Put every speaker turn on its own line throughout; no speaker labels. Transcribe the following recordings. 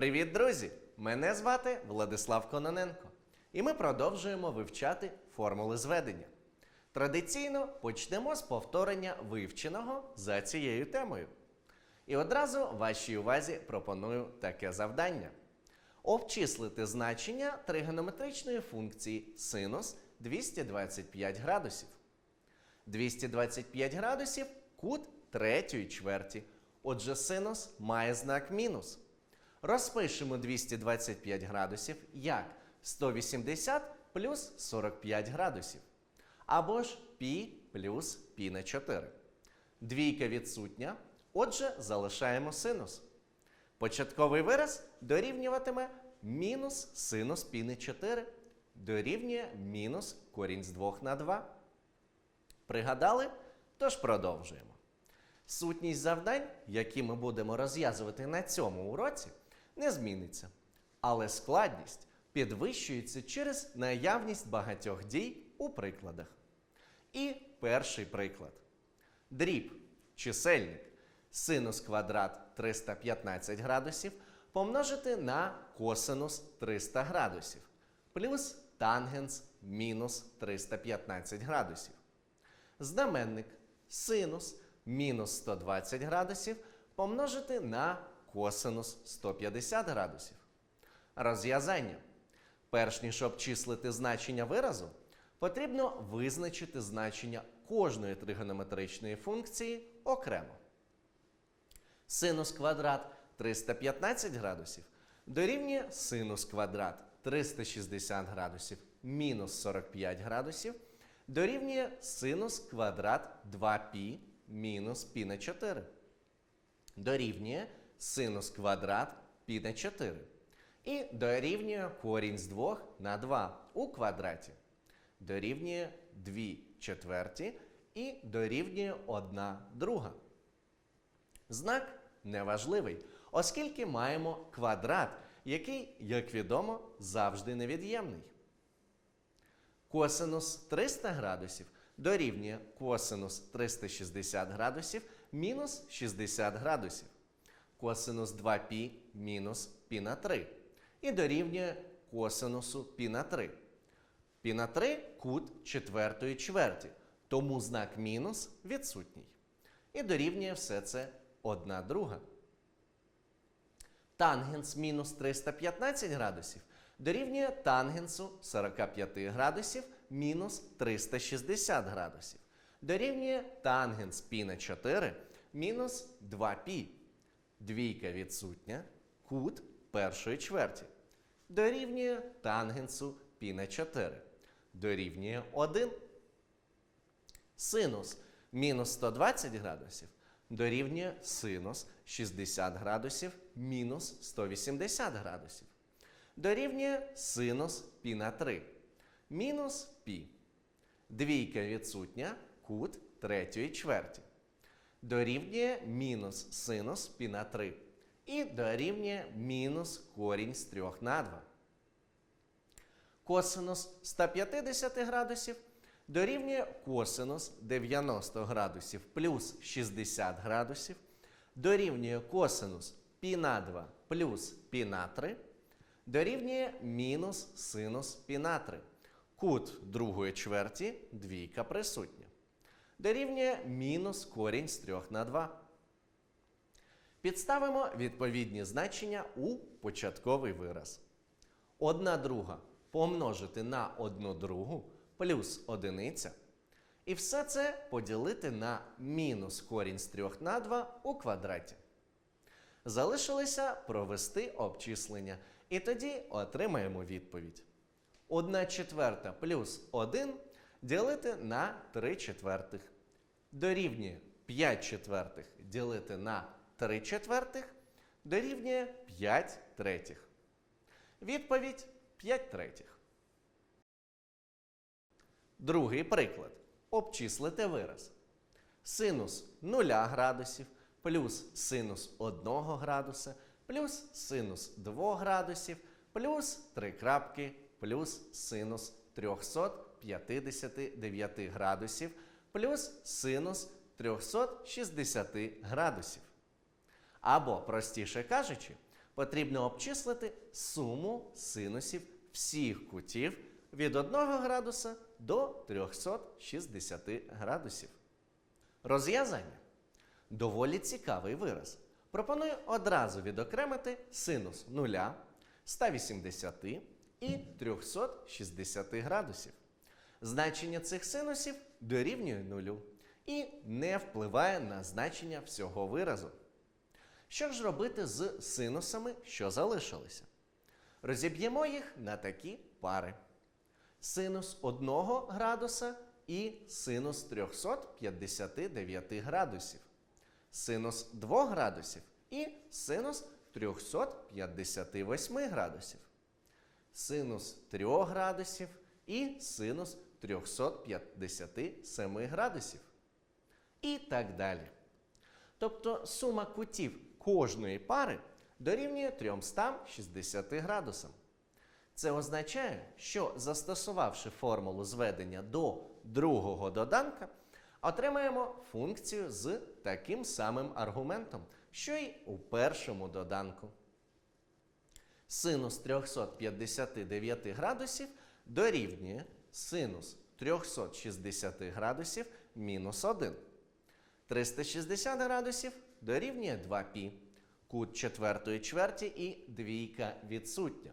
Привіт, друзі! Мене звати Владислав Кононенко, і ми продовжуємо вивчати формули зведення. Традиційно почнемо з повторення вивченого за цією темою. І одразу вашій увазі пропоную таке завдання: обчислити значення тригонометричної функції синус 225 градусів. 225 градусів кут третьої чверті. Отже, синус має знак мінус. Розпишемо 225 градусів як 180 плюс 45 градусів. Або ж пі плюс пі на 4. Двійка відсутня. Отже, залишаємо синус. Початковий вираз дорівнюватиме мінус синус пі на 4 дорівнює мінус корінь з 2 на 2. Пригадали? Тож продовжуємо. Сутність завдань, які ми будемо розв'язувати на цьому уроці, не зміниться. Але складність підвищується через наявність багатьох дій у прикладах. І перший приклад. Дріб, чисельник, синус квадрат 315 градусів помножити на косинус 300 градусів, плюс тангенс мінус 315 градусів. Знаменник синус мінус 120 градусів помножити на косинус 150 градусів. Розв'язання. Перш ніж обчислити значення виразу, потрібно визначити значення кожної тригонометричної функції окремо. Синус квадрат 315 градусів дорівнює синус квадрат 360 градусів мінус 45 градусів дорівнює синус квадрат 2π мінус π на 4. Дорівнює синус квадрат π на 4. І дорівнює корінь з 2 на 2 у квадраті. Дорівнює 2 четверті і дорівнює 1 друга. Знак неважливий, оскільки маємо квадрат, який, як відомо, завжди невід'ємний. Косинус 300 градусів дорівнює косинус 360 градусів мінус 60 градусів Косинус 2π мінус π на 3. І дорівнює косинусу π на 3. Пі на 3 кут четвертої чверті, тому знак мінус відсутній. І дорівнює все це 1 друга. Тангенс мінус 315 градусів дорівнює тангенсу 45 градусів мінус 360 градусів. Дорівнює тангенс π на 4 мінус 2π. Двійка відсутня, кут першої чверті. Дорівнює тангенсу пі на 4. Дорівнює 1. Синус мінус 120 градусів дорівнює синус 60 градусів мінус 180 градусів. Дорівнює синус пі на 3. Мінус пі. Двійка відсутня кут третьої чверті дорівнює мінус синус пі на 3. І дорівнює мінус корінь з 3 на 2. Косинус 150 градусів дорівнює косинус 90 градусів плюс 60 градусів. Дорівнює косинус пі на 2 плюс пі на 3. Дорівнює мінус синус пі на 3. Кут другої чверті двійка присутня. Дорівнює мінус корінь з 3 на 2. Підставимо відповідні значення у початковий вираз. Одна друга помножити на одну другу плюс одиниця. І все це поділити на мінус корінь з 3 на 2 у квадраті. Залишилося провести обчислення. І тоді отримаємо відповідь. 1 четверта плюс 1 ділити на 3 четвертих. Дорівнює 5 четвертих ділити на 3 четвертих. Дорівнює 5 третіх. Відповідь 5 третіх. Другий приклад. Обчислити вираз. Синус 0 градусів плюс синус 1 градуса плюс синус 2 градусів плюс 3 крапки плюс синус 359 градусів плюс синус 360 градусів. Або, простіше кажучи, потрібно обчислити суму синусів всіх кутів від 1 градуса до 360 градусів. Розв'язання. Доволі цікавий вираз. Пропоную одразу відокремити синус 0, 180 і 360 градусів. Значення цих синусів дорівнює нулю і не впливає на значення всього виразу. Що ж робити з синусами, що залишилися? Розіб'ємо їх на такі пари: синус 1 градуса і синус 359 градусів, синус 2 градусів і синус 358 градусів, синус 3 градусів і синус 357 градусів. І так далі. Тобто сума кутів кожної пари дорівнює 360 градусам. Це означає, що застосувавши формулу зведення до другого доданка, отримаємо функцію з таким самим аргументом, що й у першому доданку. Синус 359 градусів дорівнює синус 360 градусів мінус 1. 360 градусів дорівнює 2π. Кут четвертої чверті і двійка відсутня.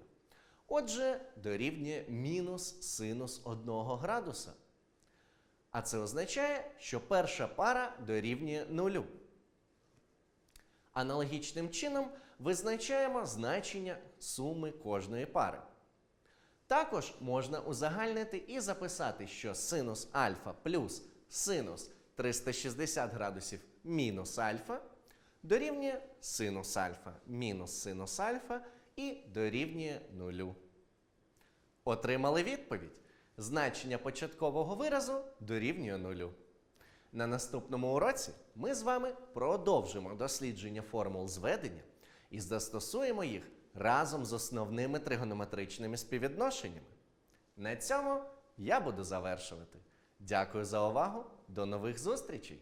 Отже, дорівнює мінус синус 1 градуса. А це означає, що перша пара дорівнює нулю. Аналогічним чином визначаємо значення суми кожної пари. Також можна узагальнити і записати, що синус альфа плюс синус 360 градусів мінус альфа дорівнює синус альфа мінус синус альфа і дорівнює нулю. Отримали відповідь. Значення початкового виразу дорівнює нулю. На наступному уроці ми з вами продовжимо дослідження формул зведення і застосуємо їх разом з основними тригонометричними співвідношеннями. На цьому я буду завершувати. Дякую за увагу. До нових зустрічей!